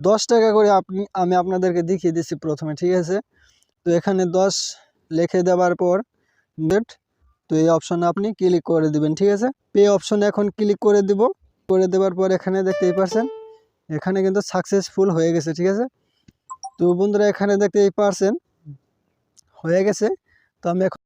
দশ টাকা করে আপনি, আমি আপনাদেরকে দেখিয়ে দিচ্ছি প্রথমে, ঠিক আছে? তো এখানে দশ লিখে দেওয়ার পর নেট তো এই অপশনে আপনি ক্লিক করে দিবেন, ঠিক আছে? পে অপশনে এখন ক্লিক করে দিব, করে দেওয়ার পর এখানে দেখতেই পারছেন, এখানে কিন্তু সাকসেসফুল হয়ে গেছে, ঠিক আছে? তো বন্ধুরা, এখানে দেখতেই পারছেন, হয়ে গেছে। তো আমি এখন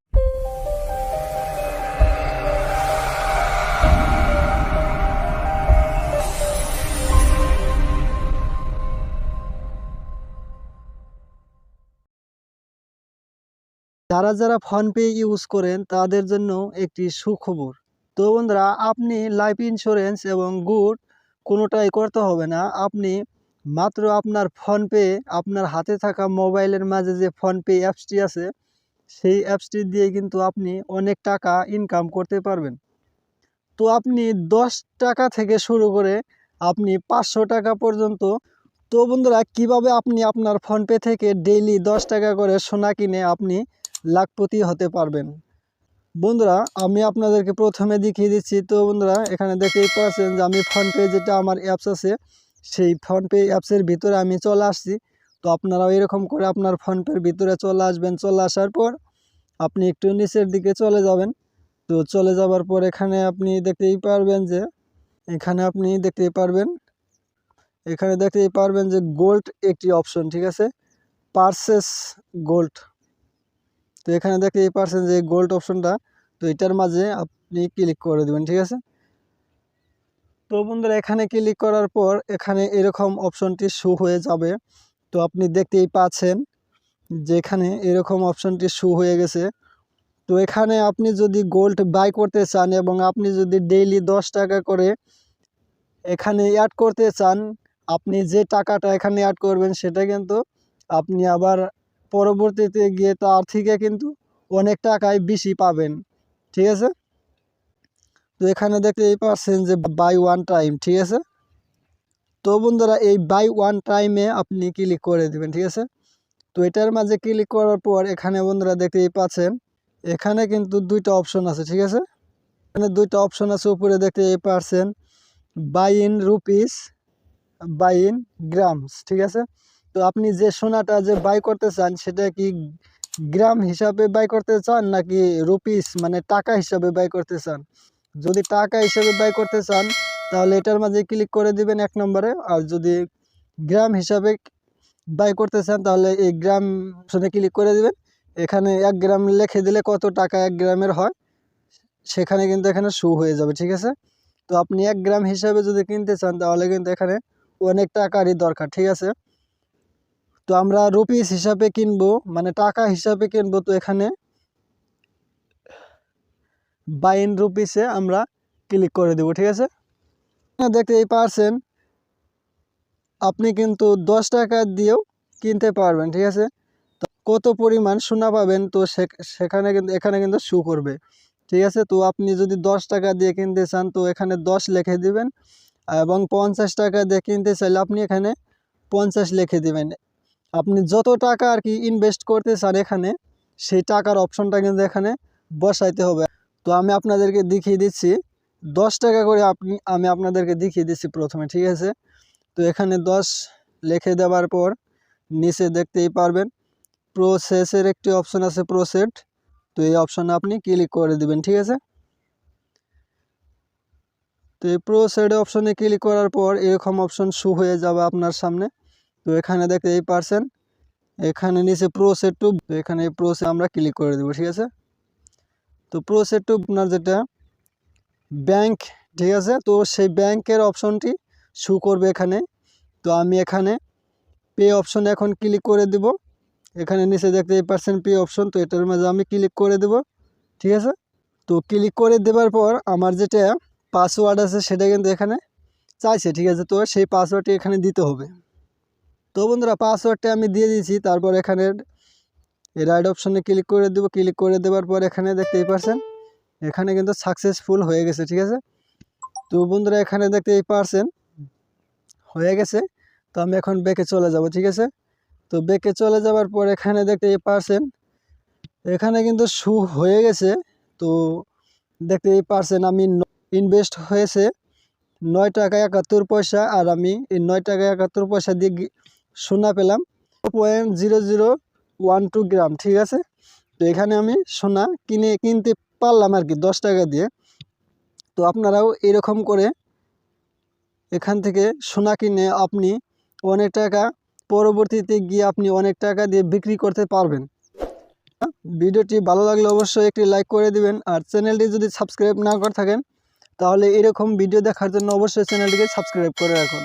যারা যারা ফোনপে ইউজ করেন, তাদের জন্য একটি সুখবর। তো বন্ধুরা, আপনি লাইফ ইন্স্যুরেন্স এবং গুড কোনোটাই করতে হবে না। আপনি মাত্র আপনার ফোনপে, আপনার হাতে থাকা মোবাইলের মাঝে যে ফোনপে অ্যাপসটি আছে, সেই অ্যাপসটি দিয়ে কিন্তু আপনি অনেক টাকা ইনকাম করতে পারবেন। তো আপনি দশ টাকা থেকে শুরু করে আপনি পাঁচশো টাকা পর্যন্ত, তো বন্ধুরা, কীভাবে আপনি আপনার ফোনপে থেকে ডেইলি দশ টাকা করে সোনা কিনে আপনি লাখপতি হতে পারবেন। বন্ধুরা, আমি আপনাদেরকে প্রথমে দেখিয়ে দিচ্ছি। তো বন্ধুরা, এখানে দেখতেই পাচ্ছেন যে আমি ফোনপে যেটা আমার অ্যাপস আছে, সেই ফোনপে অ্যাপসের ভিতরে আমি চলে আসছি। তো আপনারাও এরকম করে আপনার ফোনপের ভিতরে চলে আসবেন। চলে আসার পর আপনি একটু নিচের দিকে চলে যাবেন। তো চলে যাবার পর এখানে আপনি দেখতেই পারবেন যে, এখানে আপনি দেখতেই পারবেন, এখানে দেখতেই পারবেন যে গোল্ড একটি অপশন ঠিক আছে? পার্সেস গোল্ড তো এখানে দেখতেই পারছেন যে গোল্ড অপশনটা তো এটার মাঝে আপনি ক্লিক করে দেবেন, ঠিক আছে? তো বন্ধুরা, এখানে ক্লিক করার পর এখানে এরকম অপশনটি শো হয়ে যাবে। তো আপনি দেখতেই পাচ্ছেন যে এখানে এরকম অপশনটি শো হয়ে গেছে। তো এখানে আপনি যদি গোল্ড বাই করতে চান এবং আপনি যদি ডেইলি দশ টাকা করে এখানে অ্যাড করতে চান, আপনি যে টাকাটা এখানে অ্যাড করবেন, সেটা কিন্তু আপনি আবার পরবর্তীতে গিয়ে তার থেকে কিন্তু অনেক টাকায় বেশি পাবেন, ঠিক আছে? তো এখানে দেখতেই পাচ্ছেন যে বাই ওয়ান টাইম ঠিক আছে? তো বন্ধুরা, এই বাই ওয়ান টাইমে আপনি ক্লিক করে দেবেন, ঠিক আছে? তো এটার মাঝে ক্লিক করার পর এখানে বন্ধুরা দেখতেই পাচ্ছেন, এখানে কিন্তু দুইটা অপশন আছে, ঠিক আছে? এখানে দুইটা অপশন আছে, উপরে দেখতেই পারছেন buy in rupees buy in grams ঠিক আছে? তো আপনি যে সোনাটা যে বাই করতে চান, সেটা কি গ্রাম হিসাবে বাই করতে চান নাকি রুপিস মানে টাকা হিসাবে বাই করতে চান? যদি টাকা হিসাবে বাই করতে চান, তাহলে এটার মাঝে ক্লিক করে দিবেন এক নম্বরে। আর যদি গ্রাম হিসাবে বাই করতে চান, তাহলে এই গ্রাম অপশনে ক্লিক করে দিবেন। এখানে এক গ্রাম লিখে দিলে কত টাকা এক গ্রামের হয়, সেখানে কিন্তু এখানে শু হয়ে যাবে, ঠিক আছে? তো আপনি এক গ্রাম হিসাবে যদি কিনতে চান, তাহলে কিন্তু এখানে অনেক টাকারই দরকার, ঠিক আছে? তো আমরা রুপিস হিসাবে কিনবো মানে টাকা হিসাবে কিনবো তো এখানে। বাইন রুপিসে আমরা ক্লিক করে দেবো, ঠিক আছে? দেখতে এই পারছেন। আপনি কিন্তু দশ টাকা দিয়েও কিনতে পারবেন, ঠিক আছে? তো কত পরিমাণ সোনা পাবেন তো সেখানে কিন্তু, এখানে কিন্তু শু করবে, ঠিক আছে? তো আপনি যদি দশ টাকা দিয়ে কিনতে চান তো এখানে দশ লিখে দিবেন, এবং পঞ্চাশ টাকা দিয়ে কিনতে চাইলে আপনি এখানে পঞ্চাশ লিখে দিবেন। আপনি যত টাকা আর কি ইনভেস্ট করতে চান এখানে, সেই টাকার অপশনটা কিন্তু এখানে বসাইতে হবে। তো আমি আপনাদেরকে দেখিয়ে দিচ্ছি, দশ টাকা করে আপনি, আমি আপনাদেরকে দেখিয়ে দিচ্ছি প্রথমে, ঠিক আছে? তো এখানে দশ লিখে দেওয়ার পর নিচে দেখতেই পারবেন প্রসেসের একটি অপশন আছে প্রসেট তো এই অপশনে আপনি ক্লিক করে দিবেন, ঠিক আছে? তো এই প্রোসেড অপশনে ক্লিক করার পর এরকম অপশন শু হয়ে যাবে আপনার সামনে। তো এখানে দেখতে এই পারছেন এখানে নিচে প্রোসেড টু তো এখানে প্রোসে আমরা ক্লিক করে দেবো, ঠিক আছে? তো প্রোসেড টু আপনার যেটা, ব্যাংক, ঠিক আছে? তো সেই ব্যাংকের অপশনটি শু করবে এখানে। তো আমি এখানে পে অপশনে এখন ক্লিক করে দিব। এখানে নিচে দেখতে এই পারছেন পে অপশন, তো এটার মাঝে আমি ক্লিক করে দেব, ঠিক আছে? তো ক্লিক করে দেওয়ার পর আমার যেটা পাসওয়ার্ড আছে সেটা কিন্তু এখানে চাইছে, ঠিক আছে? তো সেই পাসওয়ার্ডটি এখানে দিতে হবে। তো বন্ধুরা পাসওয়ার্ডটা আমি দিয়ে দিয়েছি, তারপর এখানে রাইড অপশনে ক্লিক করে দেবো। ক্লিক করে দেওয়ার পর এখানে দেখতেই পারছেন, এখানে কিন্তু সাকসেসফুল হয়ে গেছে, ঠিক আছে? তো বন্ধুরা এখানে দেখতেই পারছেন, হয়ে গেছে। তো আমি এখন বেঁকে চলে যাব, ঠিক আছে? তো বেঁকে চলে যাওয়ার পর এখানে দেখতেই পারছেন, এখানে কিন্তু শু হয়ে গেছে। তো দেখতেই পারছেন, আমি ইনভেস্ট হয়েছে নয় টাকা একাত্তর পয়সা, আর আমি এই নয় টাকা একাত্তর পয়সা দিয়ে সোনা পেলাম। Point zero zero one two gram ঠিক আছে? তো এখানে আমি সোনা কিনে কিনতে পারলাম আর কি, দশ টাকা দিয়ে। তো আপনারাও এরকম করে এখান থেকে সোনা কিনে আপনি অনেক টাকা, পরবর্তীতে গিয়ে আপনি অনেক টাকা দিয়ে বিক্রি করতে পারবেন। ভিডিওটি ভালো লাগলে অবশ্যই একটি লাইক করে দিবেন আর চ্যানেলটি যদি সাবস্ক্রাইব না করে থাকেন, তাহলে এরকম ভিডিও দেখার জন্য অবশ্যই চ্যানেলটিকে সাবস্ক্রাইব করে রাখুন।